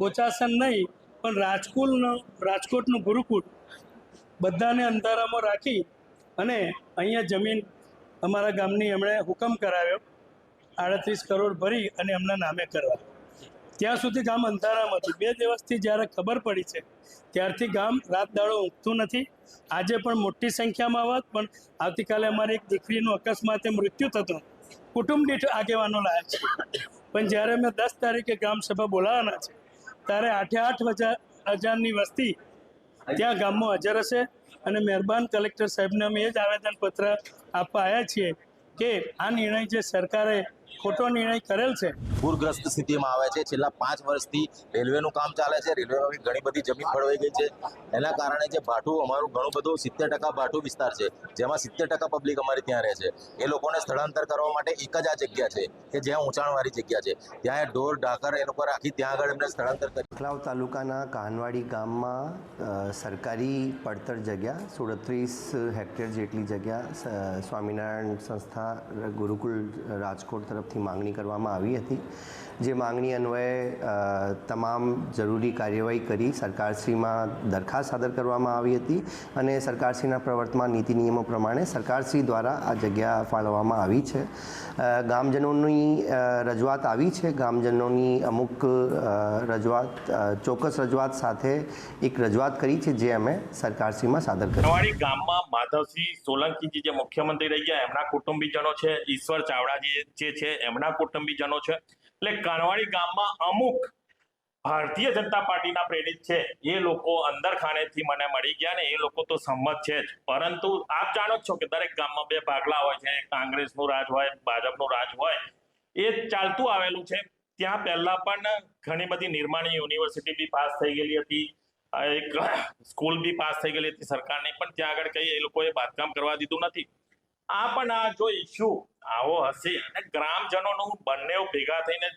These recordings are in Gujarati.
બોચાસન નહીં, પણ રાજકુલનો, રાજકોટનું ગુરુકુળ. બધાને અંધારામાં રાખી અને અહીંયા જમીન અમારા ગામની એમણે હુકમ કરાવ્યો. આડત્રીસ કરોડ ભરી અને એમના નામે કરવા. ત્યાં સુધી ગામ અંધારામાં હતું. બે દિવસથી જ્યારે ખબર પડી છે, ત્યારથી ગામ રાત દાડો ઊંઘતું નથી. આજે પણ મોટી સંખ્યામાં આવત, પણ આવતીકાલે અમારી એક દીકરીનું અકસ્માતે મૃત્યુ થતું. કુટુંબ દીઠ આગેવાનો લાયા છે. પણ જ્યારે અમે દસ તારીખે ગ્રામસભા બોલાવવાના છે, ત્યારે આઠે આઠ હજાર હજારની વસ્તી ત્યાં ગામમાં હાજર હશે અને મહેરબાન કલેક્ટર સાહેબને અમે એ જ આવેદનપત્ર આપવા આવ્યા છીએ કે આ નિર્ણય જે સરકારે ખોટો નિર્ણય કરેલ છે. પૂરગ્રસ્ત સ્થિતિમાં આવે છે. છેલ્લા પાંચ વર્ષથી રેલવેનું કામ ચાલે છે. રેલવેમાં ઘણી બધી જમીન ફળવાઈ ગઈ છે. એના કારણે જે ભાઠું અમારું ઘણું બધું સિત્તેર ટકા ભાઠું વિસ્તાર છે. જેમાં સિત્તેર ટકા પબ્લિક અમારી ત્યાં રહે છે. એ લોકોને સ્થળાંતર કરવા માટે એક જ આ જગ્યા છે કે જ્યાં ઊંચાણવાળી જગ્યા છે. ત્યાં એ ઢોર ઢાકર એ લોકો રાખી ત્યાં આગળ એમને સ્થળાંતર કરી. ખલાવ તાલુકાના કાનવાડી ગામમાં અ, સરકારી પડતર જગ્યા સુડત્રીસ હેક્ટર જેટલી જગ્યા સ્વામિનારાયણ સંસ્થા ગુરુકુલ રાજકોટ તરફથી માંગણી કરવામાં આવી હતી. જે માંગણી અન્વયે તમામ જરૂરી કાર્યવાહી કરી સરકારશ્રીમાં દરખાસ્ત સાદર કરવામાં આવી હતી અને સરકારશ્રીના પ્રવર્તમાન નીતિ નિયમો પ્રમાણે સરકારશ્રી દ્વારા આ જગ્યા ફાળવવામાં આવી છે. ગામજનોની રજૂઆત આવી છે. ગામજનોની અમુક રજૂઆત ચોક્કસ રજૂઆત સાથે એક રજૂઆત કરી છે જે અમે સરકારશ્રીમાં સાદર કરી. ગામમાં માધવસિંહ સોલંકીજી જે મુખ્યમંત્રી રહી ગયા, એમના કુટુંબીજનો છે, ઈશ્વર ચાવડાજી જે છે, એમના કુટુંબીજનો છે. એટલે કાનવાડી ગામમાં અમુક ભારતીય જનતા પાર્ટીના પ્રેરિત છે. એ લોકો અંદર ખાનેથી મને મળી ગયા ને એ લોકો તો સંમત છે જ. પરંતુ આપ જાણો છો કે દરેક ગામમાં બે ભાગલા હોય છે. કોંગ્રેસનું રાજ હોય ભાજપનું રાજ હોય. એ ચાલતું આવેલું છે. ત્યાં પહેલા પણ ઘણી બધી નિર્માણી યુનિવર્સિટી બી પાસ થઈ ગયેલી હતી. એક સ્કૂલ બી પાસ થઈ ગયેલી હતી સરકારની. પણ ત્યાં આગળ કઈ એ લોકોએ બાંધકામ કરવા દીધું નથી. આ પણ આ જો ઇસ્યુ આવો હશે અને ગ્રામજનોનું બંને ભેગા થઈને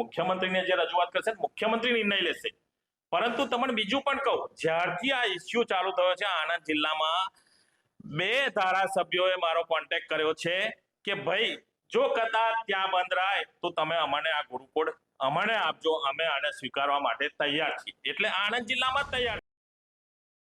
મુખ્યમંત્રીને જે રજૂઆત કરશે મુખ્યમંત્રી નિર્ણય લેશે. પરંતુ તમને બીજું પણ કહું, જ્યારથી આ ઇસ્યુ ચાલુ થયો છે આણંદ જિલ્લામાં, બે ધારાસભ્યોએ મારો કોન્ટેક્ટ કર્યો છે કે ભાઈ, જો કદાચ ત્યાં બંધ રાય, તો તમે અમને આ ગુરુકુળ, અમને આપજો, અમે આને સ્વીકારવા માટે તૈયાર છીએ. એટલે આણંદ જિલ્લામાં તૈયાર